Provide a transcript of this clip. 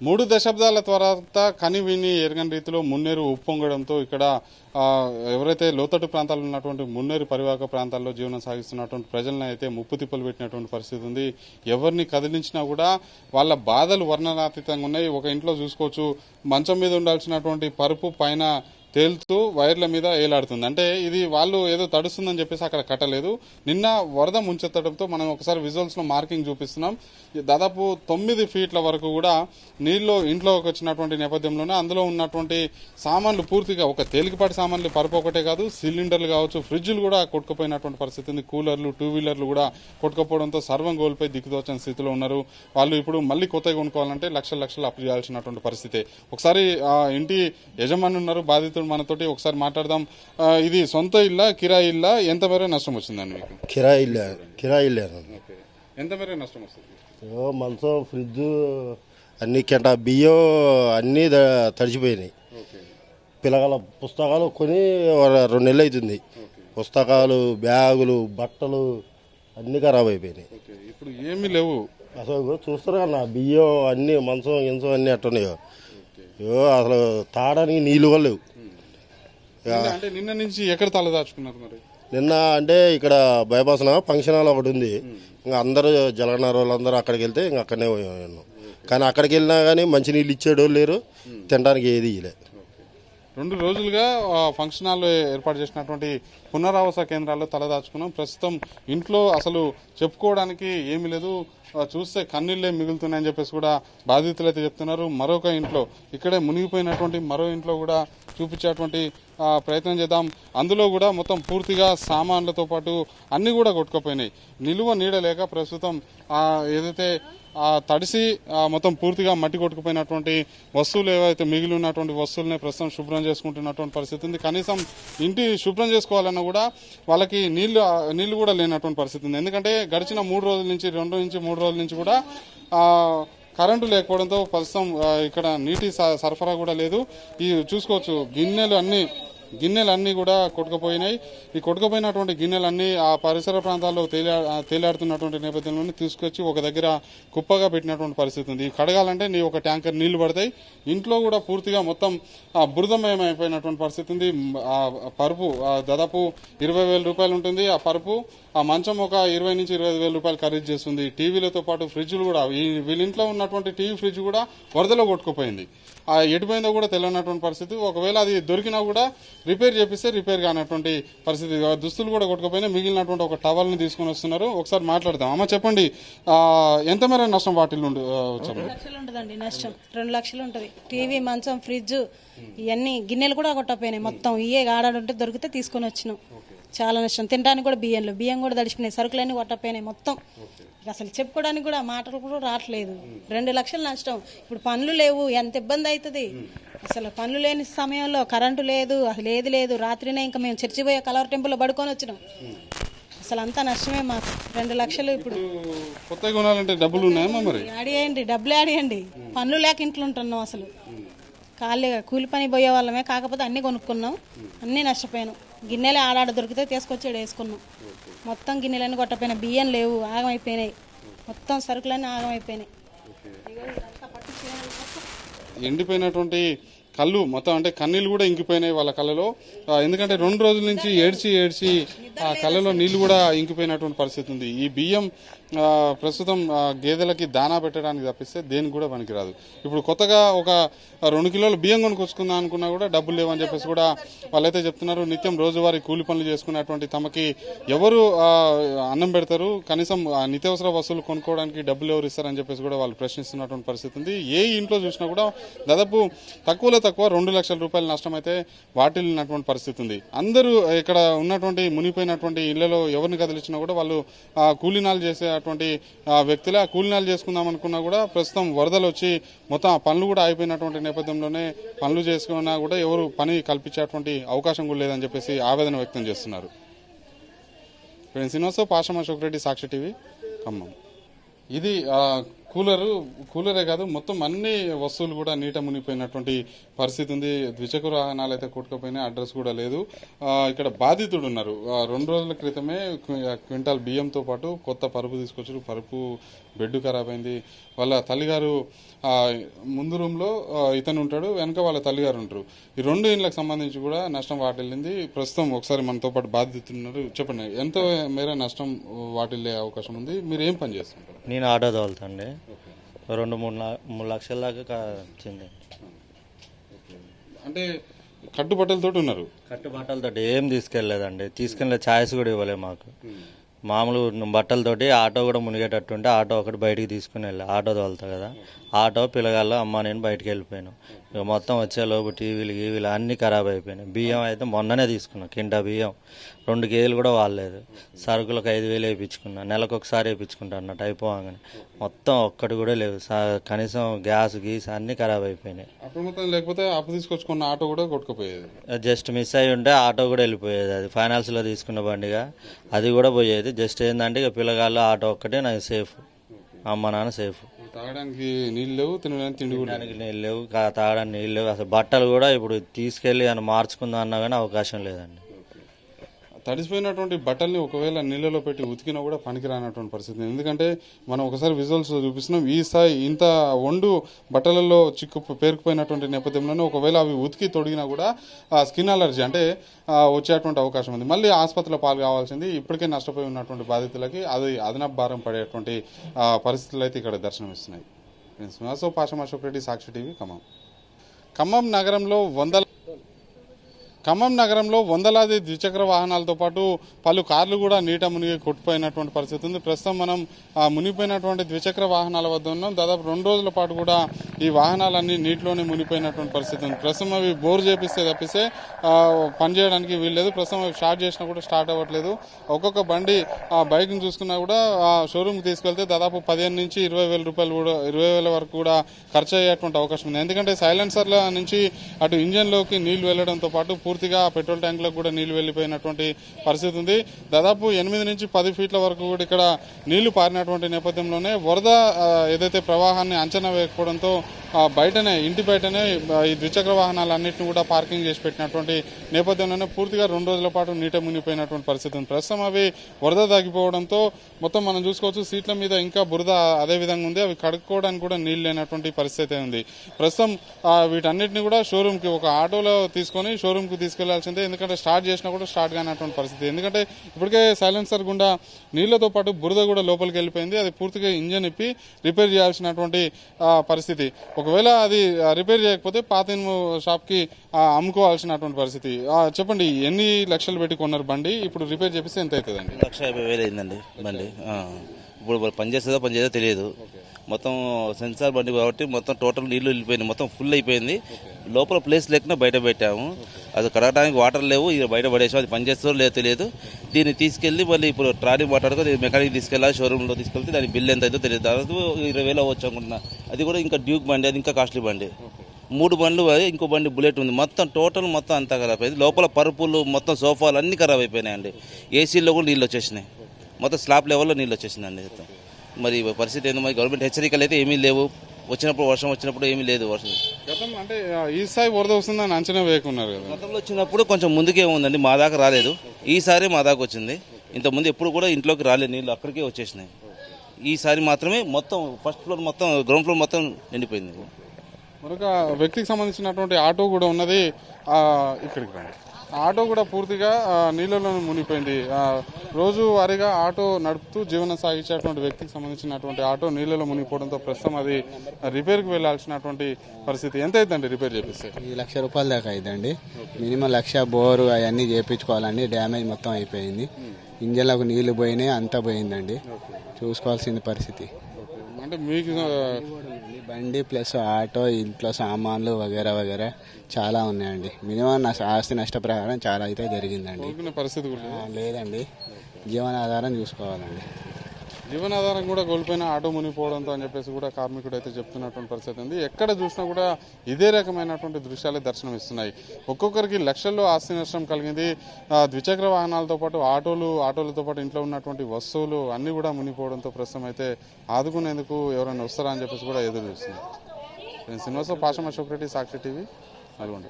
మూడు దశాబ్దాల తర్వాత కని విని ఎరగని రీతిలో మున్నేరు ఉప్పొంగడంతో ఇక్కడ ఎవరైతే లోతట్టు ప్రాంతాల్లో ఉన్నటువంటి మున్నేరు పరివాహక ప్రాంతాల్లో జీవనం సాగిస్తున్నటువంటి ప్రజలను అయితే ముప్పు తిప్పలు పెట్టినటువంటి పరిస్థితి ఉంది. ఎవరిని కదిలించినా కూడా వాళ్ళ బాధలు వర్ణనాతీతంగా ఉన్నాయి. ఒక ఇంట్లో చూసుకోవచ్చు మంచం మీద ఉండాల్సినటువంటి పరుపు పైన తేలుతూ వైర్ల మీద ఏలాడుతుంది. అంటే ఇది వాళ్ళు ఏదో తడుస్తుందని చెప్పేసి అక్కడ కట్టలేదు. నిన్న వరద ముంచెత్తడంతో మనం ఒకసారి విజువల్స్లో మార్కింగ్ చూపిస్తున్నాం. దాదాపు తొమ్మిది ఫీట్ల వరకు కూడా నీళ్ళు ఇంట్లోకి వచ్చినటువంటి నేపథ్యంలోనే అందులో ఉన్నటువంటి సామాన్లు పూర్తిగా ఒక తేలికపాటి సామాన్లు పరుపు ఒకటే కాదు సిలిండర్లు కావచ్చు ఫ్రిడ్జ్లు కూడా కొట్టుకుపోయినటువంటి పరిస్థితి ఉంది కూలర్లు టూ వీలర్లు కూడా కొట్టుకుపోవడంతో సర్వం కోల్పోయి దిక్కుదోచని స్థితిలో ఉన్నారు. వాళ్ళు ఇప్పుడు మళ్ళీ కొత్తగా కొనుక్కోవాలంటే లక్షల లక్షలు అప్పు చేయాల్సినటువంటి పరిస్థితి. ఒకసారి ఇంటి యజమాని ఉన్నారు బాధితుడు మనతోటి ఒకసారి మాట్లాడదాం. ఇది సొంత ఇల్లా కిరాయి ఇల్లా? ఎంత మేర నష్టం వచ్చిందండి మీకు? కిరాయి ఇల్లే కిరాయి ఇల్లేను ఎంత మేర నష్టం వస్తుంది? మంచం ఫ్రిడ్జ్ అన్ని కెంట బియ్యం అన్నీ ద- తడిచిపోయినాయి. పిల్లగాల పుస్తకాలు కొని రెండు నెలలు అవుతుంది పుస్తకాలు బ్యాగులు బట్టలు అన్నీ ఖరాబ్ అయిపోయినాయి. ఓకే. ఇప్పుడు ఏమీ లేవు. అసలు ఇగో చూస్తారు కన్నా బియ్యం అన్నీ మంచం గించం అన్నీ అట్టున్నాయో అసలు తాగడానికి నీళ్ళు కూడా లేవు. అంటే నిన్న నుంచి ఎక్కడ తలదాచుకున్నారు మరి? నిన్న అంటే ఇక్కడ బైపాస్న ఫంక్షన్ హాల్ ఒకటి ఉంది. ఇంకా అందరూ జలగనార వాళ్ళందరూ అక్కడికి వెళ్తే ఇంకా అక్కడనే ఉన్నాం కానీ అక్కడికి వెళ్ళినా కానీ మంచి నీళ్ళు ఇచ్చేటోళ్ళు లేరు. తినడానికి ఏది ఇలే రెండు రోజులుగా ఫంక్షన్ హాల్లో ఏర్పాటు చేసినటువంటి పునరావాస కేంద్రాల్లో తలదాచుకున్నాం ప్రస్తుతం ఇంట్లో అసలు చెప్పుకోవడానికి ఏమీ లేదు. చూస్తే కన్నీళ్ళే మిగులుతున్నాయని చెప్పేసి కూడా బాధితులు అయితే చెప్తున్నారు. మరొక ఇంట్లో ఇక్కడే మునిగిపోయినటువంటి మరో ఇంట్లో కూడా చూపించేటువంటి ప్రయత్నం చేద్దాం. అందులో కూడా మొత్తం పూర్తిగా సామాన్లతో పాటు అన్ని కూడా కొట్టుకుపోయినాయి. నిలువ నీడలేక ప్రస్తుతం ఏదైతే తడిసి మొత్తం పూర్తిగా మట్టి కొట్టుకుపోయినటువంటి వస్తువులు ఏవైతే మిగిలి ఉన్నటువంటి వస్తువులనే ప్రస్తుతం శుభ్రం చేసుకుంటున్నటువంటి పరిస్థితి ఉంది. కనీసం ఇంటి శుభ్రం చేసుకోవాలన్నా కూడా వాళ్ళకి నీళ్ళు నీళ్ళు కూడా లేనటువంటి పరిస్థితి ఉంది. ఎందుకంటే గడిచిన మూడు రోజుల నుంచి రెండు నుంచి మూడు రోజుల నుంచి కూడా కరెంటు లేకపోవడంతో ప్రస్తుతం ఇక్కడ నీటి స- సరఫరా కూడా లేదు. ఈ చూసుకోవచ్చు గిన్నెలు అన్నీ గిన్నెలన్నీ కూడా కొట్టుకుపోయినాయి. ఈ కొట్టుకుపోయినటువంటి గిన్నెలన్నీ ఆ పరిసర ప్రాంతాల్లో తేలా తేలాడుతున్నటువంటి నేపథ్యంలోనే తీసుకొచ్చి ఒక దగ్గర కుప్పగా పెట్టినటువంటి పరిస్థితి ఉంది. ఈ కడగాలంటే నీ ఒక ట్యాంకర్ నీళ్ళు పడతాయి. ఇంట్లో కూడా పూర్తిగా మొత్తం బురదమయం అయిపోయినటువంటి పరిస్థితి ఉంది. ఆ పరుపు ఆ, దాదాపు ఇరవై వేల రూపాయలు ఉంటుంది. ఆ పరుపు ఆ మంచం ఒక ఇరవై నుంచి ఇరవై వేల రూపాయలు ఖరీదు చేస్తుంది. టీవీలతో పాటు ఫ్రిడ్జ్లు కూడా. ఈ వీళ్ళ ఇంట్లో ఉన్నటువంటి టీవీ ఫ్రిడ్జ్ కూడా వరదలో కొట్టుకుపోయింది. ఆ ఎటుపోయిందో కూడా తెలియనటువంటి పరిస్థితి. ఒకవేళ అది దొరికినా కూడా రిపేర్ చేపిస్తే రిపేర్ కానటువంటి పరిస్థితి. దుస్తులు కూడా కొట్టుకుపోయినా మిగిలినటువంటి ఒక టవల్ని తీసుకొని వస్తున్నారు. ఒకసారి మాట్లాడదాం. అమ్మ చెప్పండి. ఎంత మేర నష్టం వాటిల్ నుండి ఆ, వచ్చాము లక్షలు ఉంటుందండి నష్టం. రెండు లక్షలు ఉంటుంది. టీవీ మంచం ఫ్రిడ్జ్ ఇవన్నీ గిన్నెలు కూడా కొట్టపోయినాయి. మొత్తం ఇయే ఆడాడుంటే దొరికితే తీసుకొని వచ్చినాం. చాలా నష్టం. తినడానికి కూడా బియ్యంలో. బియ్యం కూడా తడిచిపోయినాయి. సరుకులన్నీ కొట్టపోయినాయి మొత్తం. అసలు చెప్పుకోవడానికి కూడా మాటలు కూడా రావట్లేదు. రెండు లక్షలు నష్టం. ఇప్పుడు పనులు లేవు. ఎంత ఇబ్బంది అవుతుంది? అసలు పనులు లేని సమయంలో కరెంటు లేదు అసలు ఏది లేదు. రాత్రినే ఇంకా మేము చర్చి పోయే కలవర్ టెంపుల్లో పడుకొని వచ్చినాం. అసలు అంతా నష్టమే మాకు. రెండు లక్షలు ఇప్పుడు కొత్తగా కొనాలంటే డబ్బులు ఉన్నాయమ్మా మరి? ఆడియండి డబ్బులు ఆడియండి పనులు లేక ఇంట్లో ఉంటున్నాం అసలు. ఖాళీగా కూలి పని పోయే వాళ్ళమే. కాకపోతే అన్నీ కొనుక్కున్నాం. అన్నీ నష్టపోయాను. గిన్నెలే ఆడాడ దొరికితే తీసుకొచ్చాడు వేసుకున్నాం. మొత్తం గిన్నెలన్నీ కొట్టపోయినాయి. బియ్యం లేవు ఆగమైపోయినాయి. మొత్తం సరుకులన్నీ ఆగమైపోయినాయి. ఎండిపోయినటువంటి కళ్ళు మొత్తం అంటే కన్నీళ్ళు కూడా ఇంకిపోయినాయి వాళ్ళ కళ్ళలో. ఎందుకంటే రెండు రోజుల నుంచి ఏడ్చి ఏడ్చి ఆ కళ్ళలో నీళ్ళు కూడా ఇంకిపోయినటువంటి పరిస్థితి ఉంది. ఈ బియ్యం ప్రస్తుతం గేదెలకి దానా పెట్టడానికి తప్పిస్తే దేనికి కూడా పనికిరాదు. ఇప్పుడు కొత్తగా ఒక రెండు కిలోలు బియ్యం కొనుకొచ్చుకుందాం అనుకున్నా కూడా డబ్బులు లేవని చెప్పేసి కూడా వాళ్ళైతే చెప్తున్నారు. నిత్యం రోజువారీ కూలి పనులు చేసుకునేటువంటి తమకి ఎవరు అన్నం పెడతారు? కనీసం నిత్యవసర నిత్యావసర వస్తువులు కొనుక్కోవడానికి డబ్బులు ఎవరు ఇస్తారని చెప్పేసి కూడా వాళ్ళు ప్రశ్నిస్తున్నటువంటి పరిస్థితి ఉంది. ఏ ఇంట్లో చూసినా కూడా దాదాపు తక్కువలో తక్కువ రెండు లక్షల రూపాయల నష్టం అయితే వాటిల్లినటువంటి పరిస్థితి ఉంది. అందరూ ఇక్కడ ఉన్నటువంటి మునిపోయినటువంటి ఇళ్ళలో ఎవరిని కదిలించినా కూడా వాళ్ళు కూలినాలు కూలీనాలు ఆ, వ్యక్తులే కూలినాలు చేసుకుందాం అనుకున్నా కూడా ప్రస్తుతం వరదలు వచ్చి మొత్తం పనులు కూడా అయిపోయినటువంటి నేపథ్యంలోనే పనులు చేసుకున్నా కూడా ఎవరు పని కల్పించేటువంటి అవకాశం కూడా లేదని చెప్పేసి ఆవేదన వ్యక్తం చేస్తున్నారు. శ్రీనివాసరావు పాషమ రెడ్డి సాక్షి టీవీ ఖమ్మం. ఇది కూలరు కూలరే కాదు మొత్తం అన్ని వస్తువులు కూడా నీట మునిగిపోయినటువంటి పరిస్థితి ఉంది. ద్విచక్ర వాహనాలు అయితే కొట్టుకుపోయినాయి అడ్రస్ కూడా లేదు. ఇక్కడ బాధితుడు ఉన్నారు. రెండు రోజుల క్రితమే క్వింటాల్ బియ్యంతో పాటు కొత్త పరుపు తీసుకొచ్చారు. పరుపు బెడ్ ఖరాబ్ అయింది. వాళ్ళ తల్లిగారు ముందు రూమ్లో ఇతను ఉంటాడు వెనక వాళ్ళ తల్లిగారు ఉంటారు. ఈ రెండు ఇండ్లకు సంబంధించి కూడా నష్టం వాటిల్లింది. ప్రస్తుతం ఒకసారి మనతో పాటు బాధితున్నారు చెప్పండి ఎంత మేర నష్టం వాటిల్లే అవకాశం ఉంది? మీరు ఏం పని చేస్తుంటారు నేను ఆటో తోలుతాండి రెండు మూడు మూడు లక్షల దాకా వచ్చింది. అంటే కట్టుబట్టలతో ఉన్నారు. కట్టుబట్టలతో ఏం తీసుకెళ్ళలేదండి. తీసుకెళ్ళే ఛాయిస్ కూడా ఇవ్వలే మాకు. మామూలు బట్టలతోటి ఆటో కూడా మునిగేటట్టుంటే ఆటో ఒకటి బయటికి తీసుకుని వెళ్ళా. ఆటో తోలుతా కదా. ఆటో పిల్లగాళ్ళు అమ్మ నేను బయటికి వెళ్ళిపోయాను. ఇక మొత్తం వచ్చేలోపు టీవీలు గీవీలు అన్నీ ఖరాబ్ అయిపోయినాయి. బియ్యం అయితే మొన్ననే తీసుకున్నా కింటా బియ్యం. రెండు కేజీలు కూడా వాడలేదు. సరుకులకు ఐదు వేలు వేయించుకున్నా. నెలకు ఒకసారి వేయించుకుంటా అన్నట్టు అయిపోగానే. మొత్తం ఒక్కటి కూడా లేవు. కనీసం గ్యాస్ గీస్ అన్నీ ఖరాబ్ అయిపోయినాయి. లేకపోతే అప్పు తీసుకొచ్చుకున్న ఆటో కూడా కొట్టుకుపోయేది. జస్ట్ మిస్ అయి ఉంటే ఆటో కూడా వెళ్ళిపోయేది. అది ఫైనాన్స్లో తీసుకున్న బండిగా. అది కూడా పోయేది. జస్ట్ ఏంటంటే ఇక పిల్లగాళ్ళు ఆటో ఒక్కటే నాకు సేఫ్. అమ్మ నాన్న సేఫ్. తాగడానికి నీళ్ళు లేవు తినడానికి తిండి దానికి నీళ్ళు లేవు తాగడానికి నీళ్ళు లేవు. అసలు బట్టలు కూడా ఇప్పుడు తీసుకెళ్ళి అని మార్చుకుందాం అన్నా కానీ అవకాశం లేదండి. తడిసిపోయినటువంటి బట్టల్ని ఒకవేళ నీళ్ళలో పెట్టి ఉతికినా కూడా పనికిరానటువంటి పరిస్థితి. ఎందుకంటే మనం ఒకసారి విజువల్స్ చూపిస్తున్నాం ఈ స్థాయి ఇంత వండు బట్టలలో చిక్కు పేరుకుపోయినటువంటి నేపథ్యంలోనే ఒకవేళ అవి ఉతికి తొడిగినా కూడా స్కిన్ అలర్జీ అంటే వచ్చేటువంటి అవకాశం ఉంది. మళ్ళీ ఆసుపత్రిలో పాలు కావాల్సింది ఇప్పటికే నష్టపోయి ఉన్నటువంటి బాధితులకి అది అదనపు భారం పడేటువంటి పరిస్థితులు అయితే ఇక్కడ దర్శనమిస్తున్నాయి. సో పాషమాషోక్ రెడ్డి సాక్షి టీవీ ఖమ్మం. ఖమ్మం నగరంలో వందల ఖమ్మం నగరంలో వందలాది ద్విచక్ర వాహనాలతో పాటు పలు కార్లు కూడా నీట మునిగి కొట్టుపోయినటువంటి పరిస్థితి ఉంది. ప్రస్తుతం మనం మునిగిపోయినటువంటి ద్విచక్ర వాహనాల వద్ద ఉన్నాం. దాదాపు రెండు రోజుల పాటు కూడా ఈ వాహనాలన్నీ నీటిలోనే మునిగిపోయినటువంటి పరిస్థితి ఉంది. ప్రస్తుతం అవి బోర్ చేపిస్తే తప్పిస్తే పనిచేయడానికి వీల్లేదు. ప్రస్తుతం అవి స్టార్ట్ చేసినా కూడా స్టార్ట్ అవ్వట్లేదు. ఒక్కొక్క బండి ఆ బైక్ని చూసుకున్నా కూడా షోరూమ్కి తీసుకెళ్తే దాదాపు పదిహేను నుంచి ఇరవై వేల రూపాయలు కూడా ఇరవై వేల వరకు కూడా ఖర్చు అయ్యేటువంటి అవకాశం ఉంది. ఎందుకంటే సైలెన్సర్ల నుంచి అటు ఇంజన్లోకి నీళ్ళు వెళ్ళడంతో పాటు పూర్తి పూర్తిగా పెట్రోల్ ట్యాంకులకు కూడా నీళ్ళు వెళ్ళిపోయినటువంటి పరిస్థితి ఉంది. దాదాపు ఎనిమిది నుంచి పది ఫీట్ల వరకు కూడా ఇక్కడ నీళ్ళు పారినటువంటి నేపథ్యంలోనే వరద ఏదైతే ప్రవాహాన్ని అంచనా వేయకపోవడంతో బయటనే ఇంటి బయటనే ఈ ద్విచక్ర వాహనాలన్నింటినీ కూడా పార్కింగ్ చేసి పెట్టినటువంటి నేపథ్యంలోనే పూర్తిగా రెండు రోజుల పాటు నీట మునిగిపోయినటువంటి పరిస్థితి ఉంది. ప్రస్తుతం అవి వరద తగ్గిపోవడంతో మొత్తం మనం చూసుకోవచ్చు సీట్ల మీద ఇంకా బురద అదే విధంగా ఉంది. అవి కడుక్కోవడానికి కూడా నీళ్ళు లేనటువంటి పరిస్థితి ఉంది. ప్రస్తుతం వీటన్నిటిని కూడా షోరూమ్కి ఒక ఆటోలో తీసుకొని షోరూమ్కి తీసుకెళ్ళాల్సిందే. ఎందుకంటే స్టార్ట్ చేసినా కూడా స్టార్ట్ కానటువంటి పరిస్థితి. ఎందుకంటే ఇప్పటికే సైలెన్సర్ గుండా నీళ్ళతో పాటు బురద కూడా లోపలికి వెళ్ళిపోయింది. అది పూర్తిగా ఇంజన్ ఇప్పి రిపేర్ చేయాల్సినటువంటి పరిస్థితి. ఒకవేళ అది రిపేర్ చేయకపోతే పాత ఇనుము షాప్కి ఆ, అమ్ముకోవాల్సినటువంటి పరిస్థితి. చెప్పండి ఎన్ని లక్షలు పెట్టి కొన్నారు బండి? ఇప్పుడు రిపేర్ చేపిస్తే ఎంత అవుతుందండి? లక్ష యాభై వేలు అయిందండి బండి. ఇప్పుడు మరి పని చేస్తుందో పని చేదో తెలియదు. మొత్తం సెన్సార్ బండి కాబట్టి మొత్తం టోటల్ నీళ్ళు వెళ్ళిపోయింది. మొత్తం ఫుల్ అయిపోయింది. లోపల ప్లేస్ లేకుండా బయట పెట్టాము. అది కడగడానికి వాటర్ లేవు. ఇది బయట పడేసాం. అది పని చేస్తుందో లేదో తెలియదు. దీన్ని తీసుకెళ్ళి మళ్ళీ ఇప్పుడు ట్రాలీ మాట్లాడుకో మెకానిక్ తీసుకెళ్ళాలి. షోరూంలో తీసుకెళ్తే దాని బిల్ ఎంత అయితే తెలియదు. దాదాపు ఇరవై వేలు అవ్వచ్చు అనుకుంటున్నా. అది కూడా ఇంకా డ్యూక్ బండి అది ఇంకా కాస్ట్లీ బండి. మూడు బండ్లు ఇంకో బండి బుల్లెట్ ఉంది. మొత్తం టోటల్ మొత్తం అంతా ఖరాబ్ అయింది. లోపల పరుపులు మొత్తం సోఫాలు అన్ని ఖరాబ్ అయిపోయినాయండి. ఏసీలో కూడా నీళ్ళు వచ్చేసినాయి. మొత్తం స్లాబ్ లెవెల్లో నీళ్ళు వచ్చేసిందండి మొత్తం. మరి పరిస్థితి ఏందో మరి గవర్నమెంట్ హెచ్చరికలు అయితే ఏమీ లేవు. వచ్చినప్పుడు వర్షం వచ్చినప్పుడు ఏమీ లేదు వర్షం. గతం అంటే ఆ, ఈ స్థాయి వరద వస్తుందని అంచనా వేయకున్నారు కదా. గతంలో వచ్చినప్పుడు కొంచెం ముందుకే ఉందండి మా దాకా రాలేదు. ఈసారి మా దాకా వచ్చింది. ఇంతకుముందు ఎప్పుడు కూడా ఇంట్లోకి రాలేదు నీళ్ళు అక్కడికే వచ్చేసినాయి. ఈసారి మాత్రమే మొత్తం ఫస్ట్ ఫ్లోర్ మొత్తం గ్రౌండ్ ఫ్లోర్ మొత్తం నిండిపోయింది. మరొక వ్యక్తికి సంబంధించినటువంటి ఆటో కూడా ఉన్నది. ఇక్కడికి రండి. ఆటో కూడా పూర్తిగా నీళ్ళలో మునిగిపోయింది. రోజు వారీగా ఆటో నడుపుతూ జీవనం సాగించేటువంటి వ్యక్తికి సంబంధించినటువంటి ఆటో నీళ్ళలో మునిగిపోవడంతో ప్రస్తుతం అది రిపేర్కి వెళ్ళాల్సినటువంటి పరిస్థితి. ఎంత అవుతుందండి రిపేర్ చేపిస్తే? ఈ లక్ష రూపాయల దాకా అయిందండి మినిమం లక్ష బోరు అవన్నీ చేయించుకోవాలండి డ్యామేజ్ మొత్తం అయిపోయింది. ఇంజన్లకు నీళ్ళు పోయినాయి అంతా పోయిందండి. చూసుకోవాల్సిన పరిస్థితి. అంటే మీకు బండి ప్లస్ ఆటో ఇంట్లో సామాన్లు వగేరా వగేరా చాలా ఉన్నాయండి. మినిమం నా ఆస్తి నష్ట ప్రకారం చాలా అయితే జరిగిందండి. పరిస్థితి లేదండి. జీవనాధారం చూసుకోవాలండి. జీవనాధారం కూడా కోల్పోయిన ఆటో మునిగిపోవడంతో అని చెప్పేసి కూడా కార్మికుడు అయితే చెప్తున్నటువంటి పరిస్థితి ఉంది. ఎక్కడ చూసినా కూడా ఇదే రకమైనటువంటి దృశ్యాలే దర్శనం ఇస్తున్నాయి ఒక్కొక్కరికి లక్షల్లో ఆస్తి నష్టం కలిగింది. ద్విచక్ర వాహనాలతో పాటు ఆటోలు ఆటోలతో పాటు ఇంట్లో ఉన్నటువంటి వస్తువులు అన్నీ కూడా మునిగిపోవడంతో ప్రస్తుతం అయితే ఆదుకునేందుకు ఎవరైనా వస్తారా అని చెప్పేసి కూడా ఎదురు చూస్తున్నారు. నేను శ్రీనివాస పాషమ సెక్రటరీ సాక్షి టీవీ నల్గొండ.